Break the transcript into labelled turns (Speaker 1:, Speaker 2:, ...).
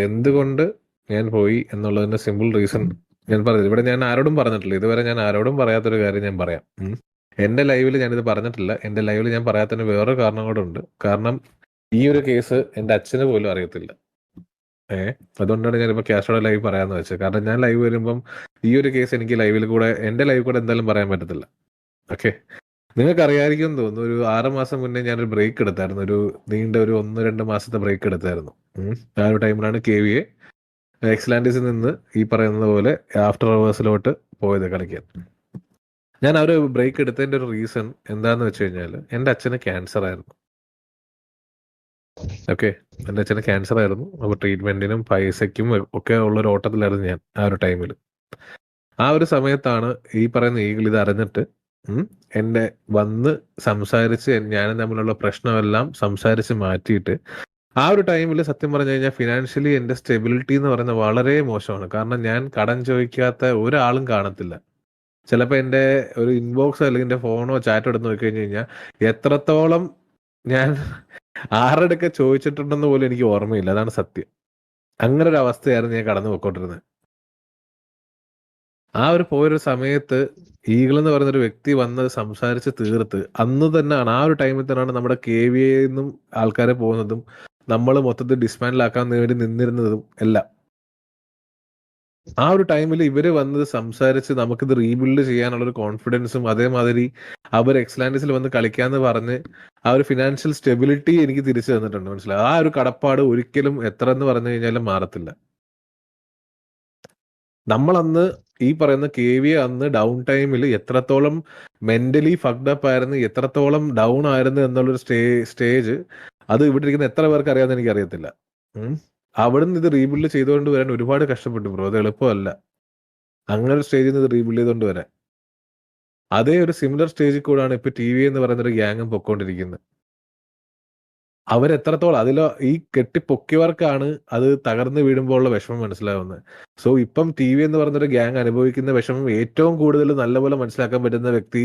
Speaker 1: എന്തുകൊണ്ട് ഞാൻ പോയി എന്നുള്ളതിന്റെ സിമ്പിൾ റീസൺ ഞാൻ പറഞ്ഞത് ഇവിടെ ഞാൻ ആരോടും പറഞ്ഞിട്ടില്ല. ഇതുവരെ ഞാൻ ആരോടും പറയാത്തൊരു കാര്യം ഞാൻ പറയാം. എന്റെ ലൈവിൽ ഇത് പറഞ്ഞിട്ടില്ല. എന്റെ ലൈവിൽ ഞാൻ പറയാത്തതിന് വേറൊരു കാരണം കൂടെ ഉണ്ട്. കാരണം ഈ ഒരു കേസ് എന്റെ അച്ഛന് പോലും അറിയത്തില്ല. ഏ? അതുകൊണ്ടാണ് ഞാനിപ്പോ ക്യാഷോടെ ലൈവ് പറയാന്ന് വെച്ചത്. കാരണം ഞാൻ ലൈവ് വരുമ്പം ഈ ഒരു കേസ് എനിക്ക് ലൈവിൽ കൂടെ എന്റെ ലൈവ് കൂടെ എന്തായാലും പറയാൻ പറ്റത്തില്ല. ഓക്കെ നിങ്ങൾക്ക് അറിയാമായിരിക്കും തോന്നുന്നു. ഒരു ആറ് മാസം മുന്നേ ഞാനൊരു ബ്രേക്ക് എടുത്തായിരുന്നു. ഒരു നീണ്ട ഒരു ഒന്ന് രണ്ട് മാസത്തെ ബ്രേക്ക് എടുത്തായിരുന്നു. ആ ഒരു ടൈമിലാണ് കെ വി എ എക്സ്ലാൻഡിസിൽ നിന്ന് ഈ പറയുന്നത് പോലെ ആഫ്റ്റർ അവേഴ്സിലോട്ട് പോയത് കളിക്കാൻ. ഞാൻ ഒരു ബ്രേക്ക് എടുത്തതിന്റെ ഒരു റീസൺ എന്താണെന്ന് വെച്ച് കഴിഞ്ഞാൽ എന്റെ അച്ഛന് ക്യാൻസർ ആയിരുന്നു. ഓക്കെ എന്റെ അച്ഛന് ക്യാൻസർ ആയിരുന്നു. അപ്പോൾ ട്രീറ്റ്മെന്റിനും പൈസയ്ക്കും ഒക്കെ ഉള്ളൊരു ഓട്ടത്തിലായിരുന്നു ഞാൻ ആ ഒരു ടൈമിൽ ആ ഒരു സമയത്താണ് ഈ പറയുന്ന ഈഗിൾ ഇത് അറിഞ്ഞിട്ട് എന്നെ വന്ന് സംസാരിച്ച് ഞാനും തമ്മിലുള്ള പ്രശ്നമെല്ലാം സംസാരിച്ച് മാറ്റിയിട്ട് ആ ഒരു ടൈമിൽ സത്യം പറഞ്ഞു കഴിഞ്ഞാൽ ഫിനാൻഷ്യലി എന്റെ സ്റ്റെബിലിറ്റി എന്ന് പറയുന്നത് വളരെ മോശമാണ്. കാരണം ഞാൻ കടം ചോദിക്കാത്ത ഒരാളും കാണത്തില്ല. ചിലപ്പോൾ എന്റെ ഒരു ഇൻബോക്സ് അല്ലെങ്കിൽ എന്റെ ഫോണോ ചാറ്റോ എടുത്ത് നോക്കി കഴിഞ്ഞ് കഴിഞ്ഞാൽ എത്രത്തോളം ഞാൻ ആരുടെയൊക്കെ ചോദിച്ചിട്ടുണ്ടെന്ന് പോലും എനിക്ക് ഓർമ്മയില്ല. അതാണ് സത്യം. അങ്ങനെ ഒരു അവസ്ഥയായിരുന്നു ഞാൻ കടന്നു പോയിക്കൊണ്ടിരുന്നത് ആ ഒരു പോയൊരു സമയത്ത് ഈഗിൾ എന്ന് പറയുന്ന ഒരു വ്യക്തി വന്ന് സംസാരിച്ച് തീർത്ത് അന്ന് തന്നെയാണ് ആ ഒരു ടൈമിൽ തന്നെയാണ് നമ്മുടെ കെ വി നിന്നും ആൾക്കാരെ പോകുന്നതും നമ്മൾ മൊത്തത്തിൽ ഡിസ്മാൻഡിലാക്കാൻ വേണ്ടി നിന്നിരുന്നതും എല്ലാം. ആ ഒരു ടൈമിൽ ഇവർ വന്ന് സംസാരിച്ച് നമുക്കിത് റീബിൽഡ് ചെയ്യാനുള്ള ഒരു കോൺഫിഡൻസും അതേമാതിരി അവർ എക്സ്ലാൻഡിസിൽ വന്ന് കളിക്കാന്ന് പറഞ്ഞ് ആ ഒരു ഫിനാൻഷ്യൽ സ്റ്റെബിലിറ്റി എനിക്ക് തിരിച്ചു തന്നിട്ടുണ്ട്. മനസ്സിലായി? ആ ഒരു കടപ്പാട് ഒരിക്കലും എത്ര എന്ന് പറഞ്ഞു കഴിഞ്ഞാലും മാറത്തില്ല. നമ്മൾ അന്ന് ഈ പറയുന്ന കെ വി അന്ന് ഡൗൺ ടൈമിൽ എത്രത്തോളം മെന്റലി ഫക്ഡപ്പ് ആയിരുന്നു എത്രത്തോളം ഡൗൺ ആയിരുന്നു എന്നുള്ളൊരു സ്റ്റേ സ്റ്റേജ് അത് ഇവിടെ ഇരിക്കുന്ന എത്ര പേർക്ക് അറിയാമെന്ന് എനിക്ക് അറിയത്തില്ല. അവിടുന്ന് ഇത് റീബിൽഡ് ചെയ്തുകൊണ്ട് വരാൻ ഒരുപാട് കഷ്ടപ്പെട്ടു ബ്രോ അത് എളുപ്പമല്ല. അങ്ങനെ ഒരു സ്റ്റേജിൽ നിന്ന് ഇത് റീബിൽഡ് ചെയ്തുകൊണ്ട് വരാൻ. അതേ ഒരു സിമിലർ സ്റ്റേജിൽ കൂടാണ് ഇപ്പൊ ടി വി എന്ന് പറയുന്ന ഒരു ഗ്യാങ്ങും പൊക്കോണ്ടിരിക്കുന്നത് അവരെത്രത്തോളം അതിലോ ഈ കെട്ടി പൊക്കിയവർക്കാണ് അത് തകർന്നു വീഴുമ്പോൾ ഉള്ള വിഷമം മനസ്സിലാവുന്നത്. സോ ഇപ്പം ടി വി എന്ന് പറഞ്ഞൊരു ഗ്യാങ് അനുഭവിക്കുന്ന വിഷമം ഏറ്റവും കൂടുതൽ നല്ലപോലെ മനസ്സിലാക്കാൻ പറ്റുന്ന വ്യക്തി